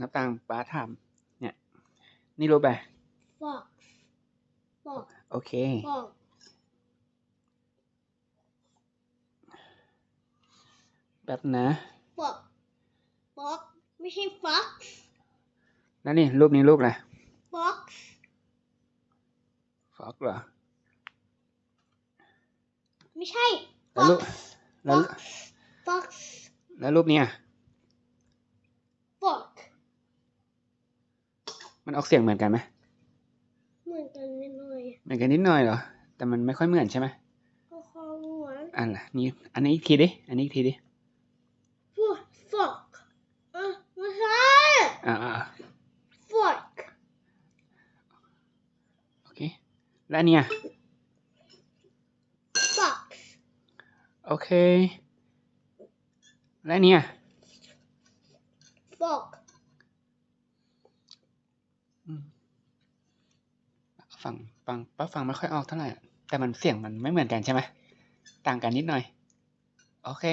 นับตังค์ป้าถามเนี่ย นี่รู้ไป fox fox โอเค fox แป๊บนะ fox fox ไม่ใช่ fox แล้วนี่รูปนี้รูปอะไร fox ฟอกเหรอ ไม่ใช่แล้วรูป fox แล้ว fox แล้วรูปเนี้ย fox มันออกเสียงเหมือนกันไหมเหมือนกันนิดหน่อยเหมือนกันนิดหน่อยเหรอ แต่มันไม่ค่อยเหมือนใช่ไหมก็เขาเหมือนอันล่ะนี่อันนี้อีกทีดิ อันนี้อีกทีดิ fox fox เออไม่ใช่ อ่าอ่า fork โอเค แล้วอันเนี่ย fox โอเค แล้วอันเนี่ย fox ฟังฟังป้าฟังไม่ค่อยออกเท่าไหร่แต่มันเสียงมันไม่เหมือนกันใช่ไหมต่างกันนิดหน่อย โอเค